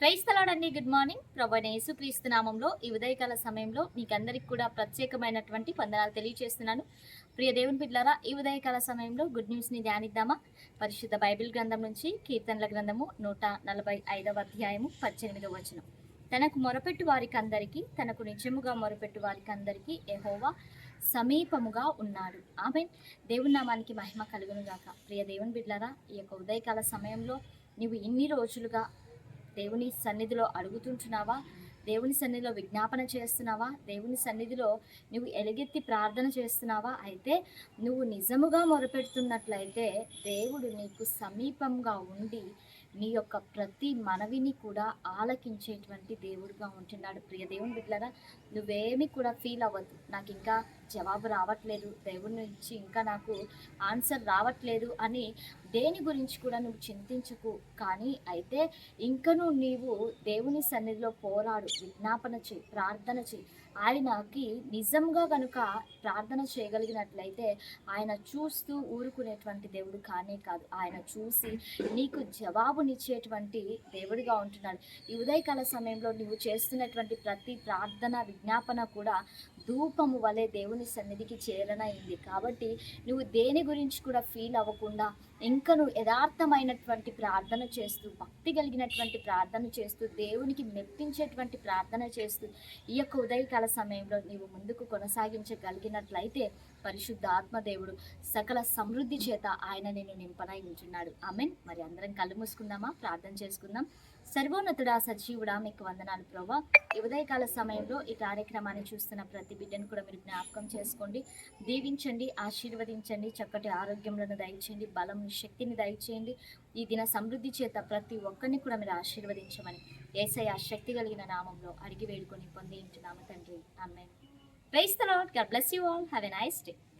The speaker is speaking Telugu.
క్రైస్తలాడండి గుడ్ మార్నింగ్ ప్రభు యేసుక్రీస్తు నామంలో ఈ ఉదయకాల సమయంలో మీకందరికి కూడా ప్రత్యేకమైనటువంటి వందనాలు తెలియజేస్తున్నాను ప్రియ దేవుని బిడ్డారా ఈ ఉదయకాల సమయంలో గుడ్ న్యూస్ని ధ్యానిద్దామా? పరిశుద్ధ బైబిల్ గ్రంథం నుంచి కీర్తనల గ్రంథము నూట నలభై ఐదవ అధ్యాయము పద్దెనిమిదవ వచనం. తనకు మొరపెట్టు వారికి అందరికీ తనకు నిజముగా మొరపెట్టు వారికి అందరికీ ఎహోవా సమీపముగా ఉన్నాడు. ఆమె దేవుని నామానికి మహిమ కలుగును గాక ప్రియ దేవుని బిడ్డారా ఈ యొక్క ఉదయకాల సమయంలో నీవు ఇన్ని రోజులుగా దేవుని సన్నిధిలో అడుగుతుంటున్నావా? దేవుని సన్నిధిలో విజ్ఞాపన చేస్తున్నావా? దేవుని సన్నిధిలో నువ్వు ఎలుగెత్తి ప్రార్థన చేస్తున్నావా? అయితే నువ్వు నిజముగా మొరపెడుతున్నట్లయితే దేవుడు నీకు సమీపంగా ఉండి నీ యొక్క ప్రతి మనవిని కూడా ఆలకించేటువంటి దేవుడుగా ఉంటున్నాడు. ప్రియ దేవుని బిడ్డలారా నువ్వేమి కూడా ఫీల్ అవ్వద్దు. నాకు ఇంకా జవాబు రావట్లేదు. దేవుడి నుంచి ఇంకా నాకు ఆన్సర్ రావట్లేదు అని దేని గురించి కూడా నువ్వు చింతించకు. కానీ అయితే ఇంకను నీవు దేవుని సన్నిధిలో పోరాడు. విజ్ఞాపన చేయి ప్రార్థన చేయి. ఆయనకి నిజంగా కనుక ప్రార్థన చేయగలిగినట్లయితే ఆయన చూస్తూ ఊరుకునేటువంటి దేవుడు కానే కాదు. ఆయన చూసి నీకు జవాబునిచ్చేటువంటి దేవుడిగా ఉంటున్నాడు. ఈ ఉదయకాల సమయంలో నువ్వు చేస్తున్నటువంటి ప్రతి ప్రార్థన విజ్ఞాపన కూడా ధూపము వలె దేవుని సన్నిధికి చేరనైంది. కాబట్టి నువ్వు దేని గురించి కూడా ఫీల్ అవ్వకుండా ఇంకా నువ్వు యథార్థమైనటువంటి ప్రార్థన చేస్తూ భక్తి కలిగినటువంటి ప్రార్థన చేస్తూ దేవునికి మెప్పించేటువంటి ప్రార్థన చేస్తూ ఈ యొక్క ఉదయకాల సమయంలో నీవు ముందుకు కొనసాగించగలిగినట్లయితే పరిశుద్ధాత్మ దేవుడు సకల సమృద్ధి చేత ఆయన నేను నింపనై ఉంటున్నాడు ఆమెన్. మరి అందరం కళ్ళు మూసుకుందామా? ప్రార్థన చేసుకుందాం. సర్వోన్నతుడా సజీవుడా మీకు వందనాలు ప్రభా ఈ ఉదయకాల సమయంలో ఈ కార్యక్రమాన్ని చూస్తున్న ప్రతి బిడ్డను కూడా మీరు జ్ఞాపకం చేసుకోండి. దీవించండి ఆశీర్వదించండి చక్కటి ఆరోగ్యములను దయచేయండి బలం శక్తిని దయచేయండి. ఈ దిన సమృద్ధి చేత ప్రతి ఒక్కరిని కూడా మీరు ఆశీర్వదించమని ఏసై ఆ శక్తి కలిగిన నామంలో అడిగి వేడుకొని పొంది ఇంటున్నాము తండ్రి. అమ్మాయి praise the Lord. God bless you all. Have a nice day.